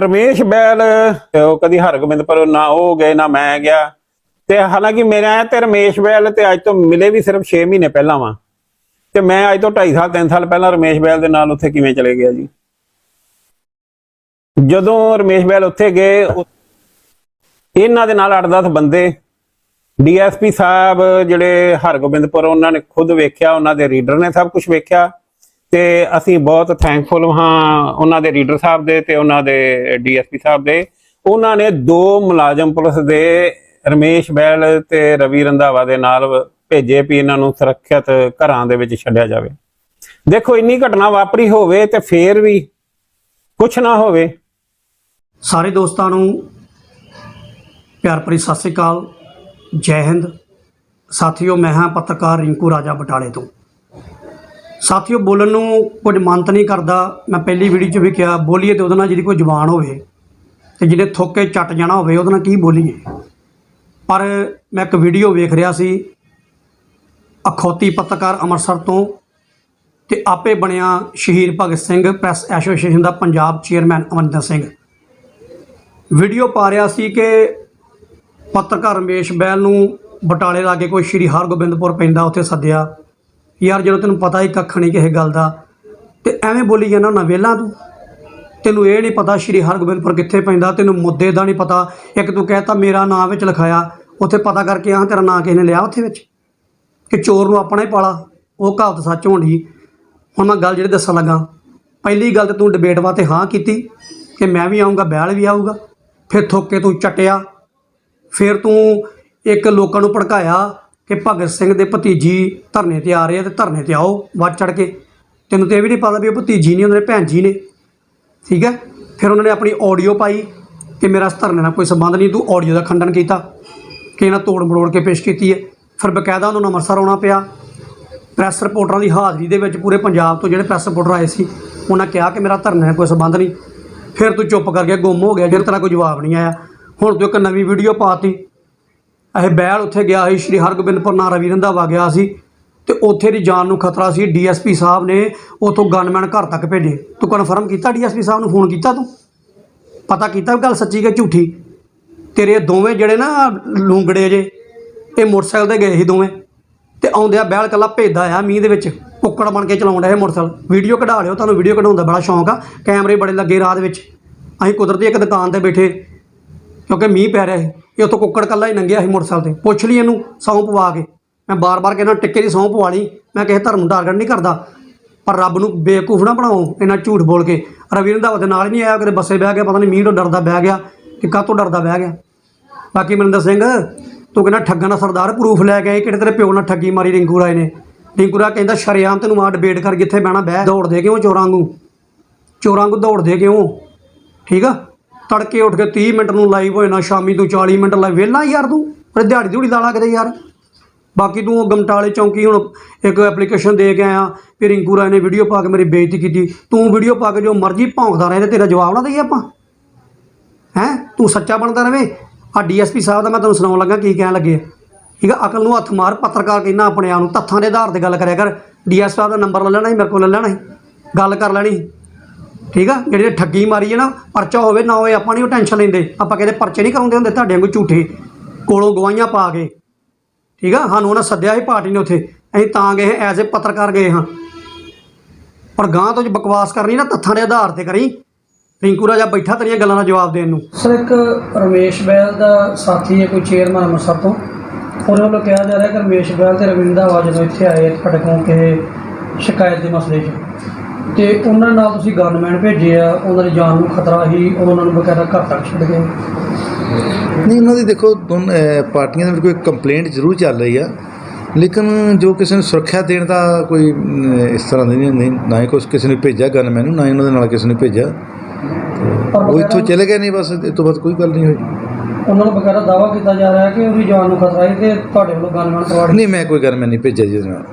ਰਮੇਸ਼ ਬੈਲ ਉਹ ਕਦੀ ਹਰਗੋਬਿੰਦ ਪਰ ਨਾ ਉਹ ਗਏ, ਨਾ ਮੈਂ ਗਿਆ। ਤੇ ਹਾਲਾਂਕਿ ਮੇਰਾ ਤੇ ਰਮੇਸ਼ ਬੈਲ ਤੇ ਅੱਜ ਤੋਂ ਮਿਲੇ ਵੀ ਸਿਰਫ 6 ਮਹੀਨੇ ਪਹਿਲਾਂ ਵਾ। ਤੇ ਮੈਂ ਅੱਜ ਤੋਂ 2.5 ਸਾਲ 3 ਸਾਲ ਪਹਿਲਾਂ ਰਮੇਸ਼ ਬੈਲ ਦੇ ਨਾਲ ਉੱਥੇ ਕਿਵੇਂ ਚਲੇ ਗਿਆ ਜੀ? ਜਦੋਂ ਰਮੇਸ਼ ਬੈਲ ਉੱਥੇ ਗਏ ਇਹਨਾਂ ਦੇ ਨਾਲ 8-10 ਬੰਦੇ, ਡੀਐਸਪੀ ਸਾਹਿਬ, ਜਿਹੜੇ ਹਰਗੋਬਿੰਦਪੁਰ, ਉਹਨਾਂ ਨੇ ਖੁਦ ਵੇਖਿਆ, ਉਹਨਾਂ ਦੇ ਰੀਡਰ ਨੇ ਸਭ ਕੁਝ ਵੇਖਿਆ। ਤੇ ਅਸੀਂ ਬਹੁਤ ਥੈਂਕਫੁਲ ਹਾਂ ਉਹਨਾਂ ਦੇ ਰੀਡਰ ਸਾਹਿਬ ਦੇ ਤੇ ਉਹਨਾਂ ਦੇ ਡੀਐਸਪੀ ਸਾਹਿਬ ਦੇ। ਉਹਨਾਂ ਨੇ ਦੋ ਮੁਲਾਜ਼ਮ ਪੁਲਿਸ ਦੇ, ਰਮੇਸ਼ ਬੈਲ ਤੇ ਰਵੀ ਰੰਧਾਵਾ ਦੇ ਨਾਲ ਭੇਜੇ ਵੀ ਇਹਨਾਂ ਨੂੰ ਸੁਰੱਖਿਅਤ ਘਰਾਂ ਦੇ ਵਿੱਚ ਛੱਡਿਆ ਜਾਵੇ। ਦੇਖੋ, ਇੰਨੀ ਘਟਨਾ ਵਾਪਰੀ ਹੋਵੇ ਤੇ ਫੇਰ ਵੀ ਕੁਝ ਨਾ ਹੋਵੇ। ਸਾਰੇ ਦੋਸਤਾਂ ਨੂੰ ਪਿਆਰ ਭਰੀ ਸਤਿ ਸ੍ਰੀ ਅਕਾਲ। ਜੈ ਹਿੰਦ। ਸਾਥੀਓ, ਮੈਂ ਹਾਂ ਪੱਤਰਕਾਰ ਰਿੰਕੂ ਰਾਜਾ ਬਟਾਲੇ ਤੋਂ। ਸਾਥੀਓ ਬੋਲਣ ਨੂੰ ਕੁਝ ਮਨ ਤਾਂ ਨਹੀਂ ਕਰਦਾ। ਮੈਂ ਪਹਿਲੀ ਵੀਡੀਓ 'ਚ ਵੀ ਕਿਹਾ, ਬੋਲੀਏ ਤੇ ਉਹਦੇ ਨਾਲ ਜਿਹਦੀ ਕੋਈ ਜ਼ੁਬਾਨ ਹੋਵੇ ਤੇ ਜਿਹਨੇ ਥੋਕੇ ਚੱਟ ਜਾਣਾ ਹੋਵੇ, ਉਹਦੇ ਨਾਲ ਕੀ ਬੋਲੀਏ? ਪਰ ਮੈਂ ਇੱਕ ਵੀਡੀਓ ਵੇਖ ਰਿਹਾ ਸੀ, ਅਖੌਤੀ ਪੱਤਰਕਾਰ ਅੰਮ੍ਰਿਤਸਰ ਤੋਂ ਤੇ ਆਪੇ ਬਣਿਆ ਸ਼ਹੀਦ ਭਗਤ ਸਿੰਘ, ਪ੍ਰੈਸ ਐਸੋਸੀਏਸ਼ਨ ਦਾ ਪੰਜਾਬ ਚੇਅਰਮੈਨ ਅਮਰਿੰਦਰ ਸਿੰਘ। ਵੀਡੀਓ ਪਾ ਰਿਹਾ ਸੀ ਕਿ ਪੱਤਰਕਾਰ ਰਮੇਸ਼ ਬੈਲ ਨੂੰ ਬਟਾਲੇ ਲਾਗੇ ਕੋਈ ਸ਼੍ਰੀ ਹਰਗੋਬਿੰਦਪੁਰ ਪੈਂਦਾ, ਉੱਥੇ ਸੱਦਿਆ। ਯਾਰ ਜਦੋਂ ਤੈਨੂੰ ਪਤਾ ਹੀ ਕੱਖ ਨਹੀਂ ਕਿਸੇ ਗੱਲ ਦਾ, ਤੇ ਐਵੇਂ ਬੋਲੀ ਜਾਂਦਾ ਨਾ ਵੇਲਾ ਤੂੰ? ਤੈਨੂੰ ਇਹ ਨਹੀਂ ਪਤਾ ਸ਼੍ਰੀ ਹਰਗੋਬਿੰਦਪੁਰ ਕਿੱਥੇ ਪੈਂਦਾ, ਤੈਨੂੰ ਮੁੱਦੇ ਦਾ ਨਹੀਂ ਪਤਾ। ਇੱਕ ਤੂੰ ਕਹਿਤਾ ਮੇਰਾ ਨਾਂ ਵਿੱਚ ਲਿਖਾਇਆ, ਉੱਥੇ ਪਤਾ ਕਰਕੇ ਆਹ ਤੇਰਾ ਨਾਂ ਕਿਸੇ ਨੇ ਲਿਆ ਉੱਥੇ ਵਿੱਚ? ਕਿ ਚੋਰ ਨੂੰ ਆਪਣਾ ਹੀ ਪਾਲਾ, ਉਹ ਕਹਾਵਤ ਸੱਚ ਹੋਣੀ। ਹੁਣ ਮੈਂ ਗੱਲ ਜਿਹੜੀ ਦੱਸਣ ਲੱਗਾ, ਪਹਿਲੀ ਗੱਲ ਤੇ ਤੂੰ ਡਿਬੇਟ ਵਾਸਤੇ ਹਾਂ ਕੀਤੀ, ਕਿ ਮੈਂ ਵੀ ਆਉਂਗਾ ਬਹਿਲ ਵੀ ਆਊਗਾ। ਫਿਰ ਥੋਕੇ ਤੂੰ ਚਟਿਆ, ਫਿਰ ਤੂੰ ਇੱਕ ਲੋਕਾਂ ਨੂੰ ਭੜਕਾਇਆ ਕਿ ਭਗਤ ਸਿੰਘ ਦੇ ਭਤੀਜੀ ਧਰਨੇ ਤੇ ਆ ਰਹੇ ਆ ਤੇ ਧਰਨੇ ਤੇ ਆਓ, ਵੱਧ ਚੜ ਕੇ। ਤੈਨੂੰ ਤੇ ਇਹ ਵੀ ਨਹੀਂ ਪਤਾ ਵੀ ਉਹ ਭਤੀਜੀ ਨਹੀਂ ਉਹਨਾਂ ਦੇ ਭੈਣ ਜੀ ਨੇ। ਠੀਕ ਹੈ? ਫਿਰ ਉਹਨਾਂ ਨੇ ਆਪਣੀ ਆਡੀਓ ਪਾਈ ਕਿ ਮੇਰਾ ਇਸ ਧਰਨੇ ਨਾਲ ਕੋਈ ਸੰਬੰਧ ਨਹੀਂ, ਤੂੰ ਆਡੀਓ ਦਾ ਖੰਡਨ ਕੀਤਾ। ਕਿ ਇਹਨਾਂ ਤੋੜ ਮਰੋੜ ਕੇ ਪੇਸ਼ ਕੀਤੀ ਹੈ। ਫਿਰ ਬਕਾਇਦਾ ਉਹਨਾਂ ਨੂੰ ਅੰਮ੍ਰਿਤਸਰ ਆਉਣਾ ਪਿਆ। ਪ੍ਰੈਸ ਰਿਪੋਰਟਰਾਂ ਦੀ ਹਾਜ਼ਰੀ ਦੇ ਵਿੱਚ ਪੂਰੇ ਪੰਜਾਬ ਤੋਂ ਜਿਹੜੇ ਪ੍ਰੈਸ ਰਿਪੋਰਟਰ ਆਏ ਸੀ, ਉਹਨਾਂ ਕਿਹਾ ਕਿ ਮੇਰਾ ਧਰਨੇ ਨਾਲ ਕੋਈ ਸੰਬੰਧ ਨਹੀਂ। ਫਿਰ ਤੂੰ ਚੁੱਪ ਕਰ ਗਿਆ ਗੁੰਮ ਹੋ ਗਿਆ ਜਿਹੜਾ ਤੇਰਾ ਕੋਈ ਜਵਾਬ ਨਹੀਂ ਆਇਆ। ਹੁਣ ਤੂੰ ਇੱਕ ਨਵੀਂ ਵੀਡੀਓ ਪਾਤੀ। ਇਹ ਬੈਲ ਉੱਥੇ ਗਿਆ ਸੀ, ਸ਼੍ਰੀ ਹਰਗੋਬਿੰਦਪੁਰ ਨਾਲ ਰਵੀ ਰੰਧਾਵਾ ਗਿਆ ਸੀ ਤੇ ਉੱਥੇ ਦੀ ਜਾਨ ਨੂੰ ਖਤਰਾ ਸੀ, ਡੀਐਸਪੀ ਸਾਹਿਬ ਨੇ ਉਥੋਂ ਗਨਮੈਨ ਘਰ ਤੱਕ ਭੇਜੇ। ਤੂੰ ਕਨਫਰਮ ਕੀਤਾ ਡੀਐਸਪੀ ਸਾਹਿਬ ਨੂੰ, ਫੋਨ ਕੀਤਾ ਤੂੰ? ਪਤਾ ਕੀਤਾ ਵੀ ਗੱਲ ਸੱਚੀ ਕਿ ਝੂਠੀ? ਤੇਰੇ ਦੋਵੇਂ ਜਿਹੜੇ ਨਾ ਲੂੰਗੜੇ ਜੇ, ਇਹ ਮੋਟਰਸਾਈਕਲ ਤੇ ਗਏ ਸੀ ਦੋਵੇਂ। ਤੇ ਆਉਂਦਿਆ ਬਹਿਲ ਕੱਲਾ ਭੇਜਦਾ ਆ ਮੀਂਹ ਦੇ ਵਿੱਚ। ਕੁੱਕੜ ਬਣ ਕੇ ਚਲਾਉਣ ਡਿਆ ਇਹ ਮੋਟਰਸਾਈਕਲ। ਵੀਡੀਓ ਕਢਾ ਲਿਓ, ਤੁਹਾਨੂੰ ਵੀਡੀਓ ਕਢਾਉਣ ਦਾ ਬੜਾ ਸ਼ੌਂਕ ਆ। ਕੈਮਰੇ ਬੜੇ ਲੱਗੇ ਰਾਤ ਵਿੱਚ। ਅਸੀਂ ਕੁਦਰਤੀ ਇੱਕ ਦੁਕਾਨ ਤੇ ਬੈਠੇ, ਕਿਉਂਕਿ ਮੀਂਹ ਪੈ ਰਿਹਾ ਸੀ। ਇਹ ਉੱਥੋਂ ਕੁੱਕੜ ਕੱਲਾ ਹੀ ਲੰਘਿਆ ਸੀ ਮੋਟਰਸਾਈਕਲ ਤੇ। ਪੁੱਛ ਲਈ ਇਹਨੂੰ ਸਹੁੰ ਪਵਾ ਕੇ। ਮੈਂ ਬਾਰ-ਬਾਰ ਕਹਿੰਦਾ, ਟਿੱਕੇ ਦੀ ਸਹੁੰ ਪਵਾ ਲਈ। ਮੈਂ ਕਿਸੇ ਧਰਮ ਨੂੰ ਟਾਰਗੇਟ ਨਹੀਂ ਕਰਦਾ। ਪਰ ਰੱਬ ਨੂੰ ਬੇਵਕੂਫ ਨਾ ਬਣਾਓ ਇਹਨਾਂ ਝੂਠ ਬੋਲ ਕੇ। ਰਵੀ ਰੰਧਾਵਾ ਦੇ ਨਾਲ ਹੀ ਨਹੀਂ ਆਇਆ ਕਦੇ ਬੱਸੇ ਬਹਿ ਗਿਆ, ਪਤਾ ਨਹੀਂ ਮੀਂਹ ਤੋਂ ਡਰਦਾ ਬਹਿ ਗਿਆ ਕਿ ਕਾਹਤੋਂ ਡਰਦਾ ਬਹਿ ਗਿਆ। ਬਾਕੀ ਮਨਿੰਦਰ ਸਿੰਘ, ਤੂੰ ਕਹਿੰਦਾ ਠੱਗਾਂ ਦਾ ਸਰਦਾਰ ਪ੍ਰੂਫ ਲੈ ਕੇ ਆਏ ਕਿਹੜੇ ਤੇਰੇ ਪਿਓ ਨਾਲ ਠੱਗੀ ਮਾਰੀ ਰਿੰਕੂ ਰਾਏ ਨੇ? ਰਿੰਕੂ ਰਾਏ ਕਹਿੰਦਾ, ਸ਼ਰੇਆਮ ਤੈਨੂੰ ਮਾਰ ਡਿਬੇਟ ਕਰ ਜਿੱਥੇ ਬਹਿਣਾ ਬਹਿ। ਦੌੜਦੇ ਕਿਉਂ ਚੋਰਾਂ ਨੂੰ ਚੋਰਾਂ ਨੂੰ ਦੌੜਦੇ ਕਿਉਂ? ਠੀਕ ਆ? ਤੜਕੇ ਉੱਠ ਕੇ 30 ਮਿੰਟ ਨੂੰ ਲਾਈਵ ਹੋ ਜਾਣਾ, ਸ਼ਾਮੀ ਤੂੰ 40 ਮਿੰਟ ਲਾਈਵ ਵੇਲਾ ਯਾਰ ਤੂੰ? ਪਰ ਦਿਹਾੜੀ ਦਿਹੜੀ ਲਾ ਲਾ ਕਿਤੇ ਯਾਰ। ਬਾਕੀ ਤੂੰ ਉਹ ਗਮਟਾਲੇ ਚੌਂਕੀ ਹੁਣ ਇੱਕ ਐਪਲੀਕੇਸ਼ਨ ਦੇ ਕੇ ਆਇਆ ਫਿਰ ਰਿੰਕੂ ਰਾਏ ਨੇ ਵੀਡੀਓ ਪਾ ਕੇ ਮੇਰੀ ਬੇਇੱਜ਼ਤੀ ਕੀਤੀ। ਤੂੰ ਵੀਡੀਓ ਪਾ ਕੇ ਜੋ ਮਰਜ਼ੀ ਭੌਂਕਦਾ ਰਹੇ ਤੇ ਤੇਰਾ ਜਵਾਬ ਨਾ ਦਈਏ ਆਪਾਂ। ਹੈਂ? ਤੂੰ ਸੱਚਾ ਬਣਦਾ ਰਵੇਂ। ਆ ਡੀਐਸਪੀ ਸਾਹਿਬ ਦਾ ਮੈਂ ਤੁਹਾਨੂੰ ਸੁਣਾਉਣ ਲੱਗਾ ਕੀ ਕਹਿਣ ਲੱਗੇ ਠੀਕ ਆ? ਅਕਲ ਨੂੰ ਹੱਥ ਮਾਰ, ਪੱਤਰਕਾਰ ਕਹਿੰਦਾ ਆਪਣੇ ਆਪ ਨੂੰ ਤੱਥਾਂ ਦੇ ਆਧਾਰ ਤੇ ਗੱਲ ਕਰਿਆ ਕਰ। ਡੀਐਸ ਸਾਹਿਬ ਦਾ ਨੰਬਰ ਲੈ ਲੈਣਾ ਸੀ, ਮੇਰੇ ਕੋਲ ਲੈ ਲੈਣਾ ਸੀ। ਗੱਲ ਕਰ ਲੈਣੀ ਠੀਕ ਆ? ਜਿਹੜੇ ਠੱਗੀ ਮਾਰੀ ਹੈ ਨਾ, ਪਰਚਾ ਹੋਵੇ ਨਾ ਹੋਵੇ, ਆਪਾਂ ਨਹੀਂ ਉਹ ਟੈਨਸ਼ਨ ਲੈਂਦੇ। ਆਪਾਂ ਕਹਿੰਦੇ ਪਰਚੇ ਨਹੀਂ ਕਰਾਉਂਦੇ ਹੁੰਦੇ, ਤੁਹਾਡੇ ਵਾਂਗੂ ਝੂਠੇ। ਕੋਲੋਂ ਗਵਾਹੀਆਂ ਪਾ ਕੇ। ਠੀਕ ਆ? ਸਾਨੂੰ ਉਹਨਾਂ ਸੱਦਿਆ ਸੀ ਪਾਰਟੀ ਨੇ ਉੱਥੇ। ਅਸੀਂ ਤਾਂ ਗਏ, ਐਜ਼ ਅ ਪੱਤਰਕਾਰ ਗਏ ਹਾਂ। ਪਰ ਗਾਂ ਤੋਂ ਜੇ ਬਕਵਾਸ ਕਰਨੀ ਨਾ, ਤੱਥਾਂ ਦੇ ਆਧਾਰ ਤੇ ਕਰੀ। ਰਿੰਕੂ ਰਾਜਾ ਬੈਠਾ ਤੇਰੀਆਂ ਗੱਲਾਂ ਦਾ ਜਵਾਬ ਦੇਣ ਨੂੰ। ਸਰ, ਇੱਕ ਰਮੇਸ਼ ਬੈਲ ਦਾ ਸਾਥੀ ਹੈ, ਕੋਈ ਚੇਅਰਮੈਨ ਅੰਮ੍ਰਿਤਸਰ ਤੋਂ। ਉਹਦੇ ਵੱਲੋਂ ਕਿਹਾ ਜਾ ਰਿਹਾ ਕਿ ਰਮੇਸ਼ ਬੈਲ ਤੇ ਰਵਿੰਦਰ ਆਵਾ ਜਦੋਂ ਇੱਥੇ ਆਏ, ਤੁਹਾਡੇ ਕੋਲ ਕਿਸੇ ਸ਼ਿਕਾਇਤ ਦੇ ਮਸਲੇ 'ਚ। ਤੇ ਉਹਨਾਂ ਨਾਲ ਤੁਸੀਂ ਗਨਮੈਨ ਭੇਜੇ ਆ ਉਹਨਾਂ ਦੀ ਜਾਨ ਨੂੰ ਖਤਰਾ ਸੀ ਉਹ ਉਹਨਾਂ ਨੂੰ ਬਕਾਇਦਾ ਘਰ ਤੱਕ ਛੱਡ ਗਏ। ਨਹੀਂ ਉਹਨਾਂ ਦੀ ਦੇਖੋ ਦੋਨ ਪਾਰਟੀਆਂ ਦੇ ਵਿੱਚ ਕੋਈ ਕੰਪਲੇਂਟ ਜ਼ਰੂਰ ਚੱਲ ਰਹੀ ਆ ਲੇਕਿਨ ਜੋ ਕਿਸੇ ਨੂੰ ਸੁਰੱਖਿਆ ਦੇਣ ਦਾ ਕੋਈ ਇਸ ਤਰ੍ਹਾਂ ਦੀ ਨਹੀਂ ਨਾ ਹੀ ਕੁਛ ਕਿਸੇ ਨੇ ਭੇਜਿਆ ਗਨ ਮੈਨੂੰ ਨਾ ਹੀ ਉਹਨਾਂ ਦੇ ਨਾਲ ਕਿਸੇ ਨੇ ਭੇਜਿਆ। ਉਹ ਇੱਥੋਂ ਚਲੇ ਗਏ ਨਹੀਂ ਬਸ ਇਸ ਤੋਂ ਬਾਅਦ ਕੋਈ ਗੱਲ ਨਹੀਂ ਹੋਈ। ਉਹਨਾਂ ਨੂੰ ਬਕਾਇਦਾ ਦਾਵਾ ਕੀਤਾ ਜਾ ਰਿਹਾ ਹੈ ਕਿ ਉਹਦੀ ਜਾਨ ਨੂੰ ਖਤਰਾ ਹੈ ਤੇ ਤੁਹਾਡੇ ਵੱਲੋਂ ਗਨਮੈਨ ਨਹੀਂ ਮੈਂ ਕੋਈ ਗਨ ਮੈਂ ਨਹੀਂ ਭੇਜਿਆ ਜੀ ਉਹਦੇ ਨਾਲ।